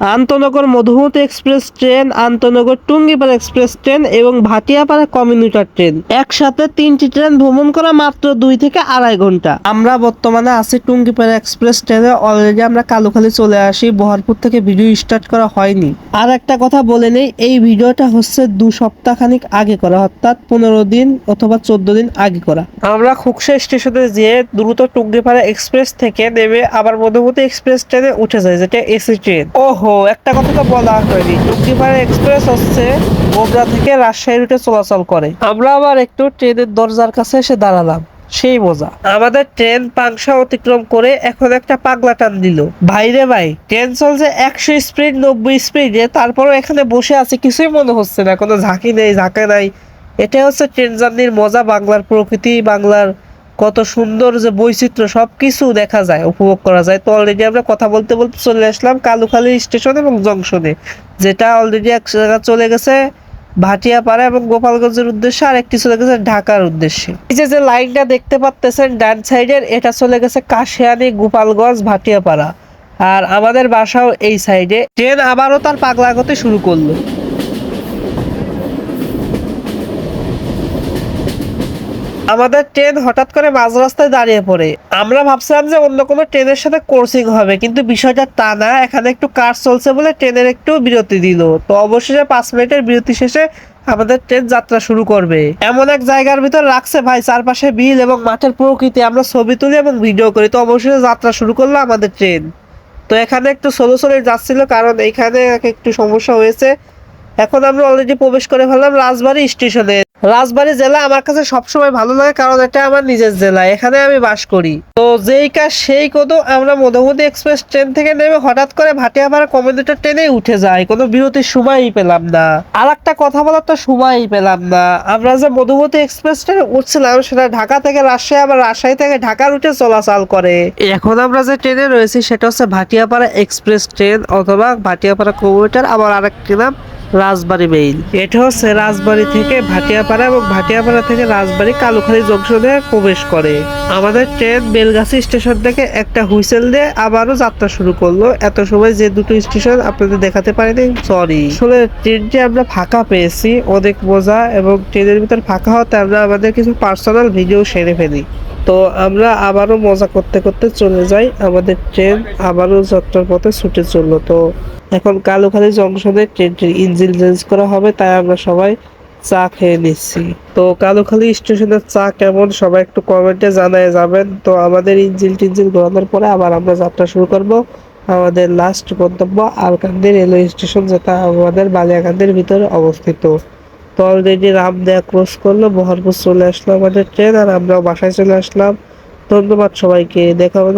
আন্তনগর Madhumati express train, আন্তনগর Tungipara express train এবং Bhatiapara কমিউনিটার train. একসাথে তিনটি ট্রেন ভ্রমণ করা মাত্র দুই থেকে আড়াই ঘণ্টা। আমরা বর্তমানে আছি টুঙ্গিপাড়া এক্সপ্রেস ট্রেনে। অলরেডি আমরা কালুখালি চলে আসি। বহরপুর থেকে ভিডিও স্টার্ট করা হয়নি। আর একটা কথা বলে নেই, এই ভিডিওটা হচ্ছে দু সপ্তাহ খানিক আগে করা, অর্থাৎ পনেরো দিন অথবা চোদ্দ দিন আগে করা। আমরা খুকসা স্টেশনে যেয়ে দ্রুত টুঙ্গিপাড়া এক্সপ্রেস থেকে নেমে আবার মধুমতি এক্সপ্রেস ট্রেনে উঠে যায় যেটা এসি ট্রেন। ওহো! একটা কথা তো বলা হয়নি। টুঙ্গিপাড়া এক্সপ্রেস হচ্ছে গোবরা থেকে রাজশাহী রুটে চলাচল করে। আমরা আবার একটু ট্রেনের দরজার কাছে এসে দাঁড়ালাম। সেই মজা। আমাদের ট্রেন পাংশা অতিক্রম করে এখন একটা পাগলা টান দিল। ভাইরে ভাই, ট্রেন চলছে একশো স্পিড, নব্বই স্পিডে তারপরও এখানে বসে আছে, কিছুই মনে হচ্ছে না। কোনো ঝাঁকি নেই, ঝাঁকা নাই। এটা হচ্ছে ট্রেন জার্নির মজা, বাংলার প্রকৃতি, বাংলার কত সুন্দর যে বৈচিত্র্য সব কিছু দেখা যায়, উপভোগ করা যায়। তো অলরেডি আমরা কথা বলতে বলতে চলে আসলাম কালুখালী স্টেশন এবং জংশনে, যেটা অলরেডি এক জায়গা চলে গেছে ভাটিয়াপাড়া এবং গোপালগঞ্জের উদ্দেশ্যে আর একটি চলে গেছে ঢাকার উদ্দেশ্যে। এই যে যে লাইনটা দেখতে পাচ্তেছেন ডান সাইডের, এটা চলে গেছে কাশিয়ানি, গোপালগঞ্জ, ভাটিয়াপাড়া। আর আমাদের বাসাও এই সাইডে। ট্রেন আবারও তার পাগলা গতি শুরু করল। আমাদের ট্রেন হঠাৎ করে মাঝ রাস্তায় দাঁড়িয়ে পড়ে। আমরা ভাবছিলাম যে অন্য কোনো ট্রেনের সাথে কোর্সিং হবে, কিন্তু বিষয়টা তা না। এখানে একটু কাজ চলছে বলে ট্রেনের একটু বিরতি দিল। তো অবশেষে পাঁচ মিনিটের বিরতি শেষে আমাদের ট্রেন যাত্রা শুরু করবে। এমন এক জায়গার ভিতর রাখছে ভাই, চারপাশে বিল এবং মাঠের প্রকৃতি। আমরা ছবি তুলি এবং ভিডিও করি। তো অবশেষে যাত্রা শুরু করল আমাদের ট্রেন। তো এখানে একটু সোলো সোলো যাচ্ছিল কারণ এখানে একটু সমস্যা হয়েছে। এখন আমরা অলরেডি প্রবেশ করে ফেললাম রাজবাড়ি স্টেশনে। রাজবাড়ী জেলা আমার কাছে সবসময় ভালো লাগে, কারণ এটা আমার নিজের জেলা, এখানে আমি বাস করি। তো যেই কাজ সেই কত আমরা মধুমতি এক্সপ্রেস ট্রেন থেকে নেমে হঠাৎ করে ভাটিয়াপাড়া কমিউটার ট্রেনে উঠে যাই, কোনো বিরতির সময়ই পেলাম না। আর একটা কথা বলার তো সময়ই পেলাম না। আমরা যে মধুমতি এক্সপ্রেস ট্রেনে উঠছিলাম, সেটা ঢাকা থেকে রাজশাহী, আবার রাজশাহী থেকে ঢাকা রুটে চলাচল করে। এখন আমরা যে ট্রেনে রয়েছি, সেটা হচ্ছে ভাটিয়াপাড়া এক্সপ্রেস ট্রেন অথবা ভাটিয়াপাড়া কমিউটার আবার আরেকটি নাম রাজবাড়ি মেইল এটা হচ্ছে রাজবাড়ি থেকে ভাটিয়াপাড়া এবং ভাটিয়াপাড়া থেকে রাজবাড়ি কালুখালী জংশনে প্রবেশ করে। আমাদের ট্রেন বেলগাছি স্টেশন থেকে একটা হুইসেল দিয়ে আবারও যাত্রা শুরু করল। এত সময় যে দুটো স্টেশন আপনাদের দেখাতে পারিনি সরি আসলে ট্রেনটি আমরা ফাঁকা পেয়েছি, অনেক মজা এবং ট্রেনের ভিতর ফাঁকা হতে আমরা আমাদের কিছু পার্সোনাল ভিডিও সেরে ফেলি। তো আমরা আবারও মজা করতে করতে চলে যাই। আমাদের ট্রেন আবারও যাত্রার পথে ছুটে চলল। তো এখন কালুখালী জংশনে ট্রেনটির ইঞ্জিন চেঞ্জ করা হবে, তাই আমরা সবাই চা খেয়ে নিচ্ছি। তো কালুখালী স্টেশনের চা কেমন? সবাই একটু কমেন্টে জানায় যাবেন। তো আমাদের ইঞ্জিন টিঞ্জিন ঘোরানোর পরে আবার আমরা যাত্রা শুরু করব। আমাদের লাস্ট গন্তব্য আলকান্দি রেলওয়ে স্টেশন যেটা আমাদের বালিয়াকান্দির ভিতরে অবস্থিত। তো অলরেডি রামদেয়া ক্রস করল বহরপুর চলে আসলো আমাদের ট্রেন আর আমরাও বাসায় চলে আসলাম। ধন্যবাদ সবাইকে, দেখা হবে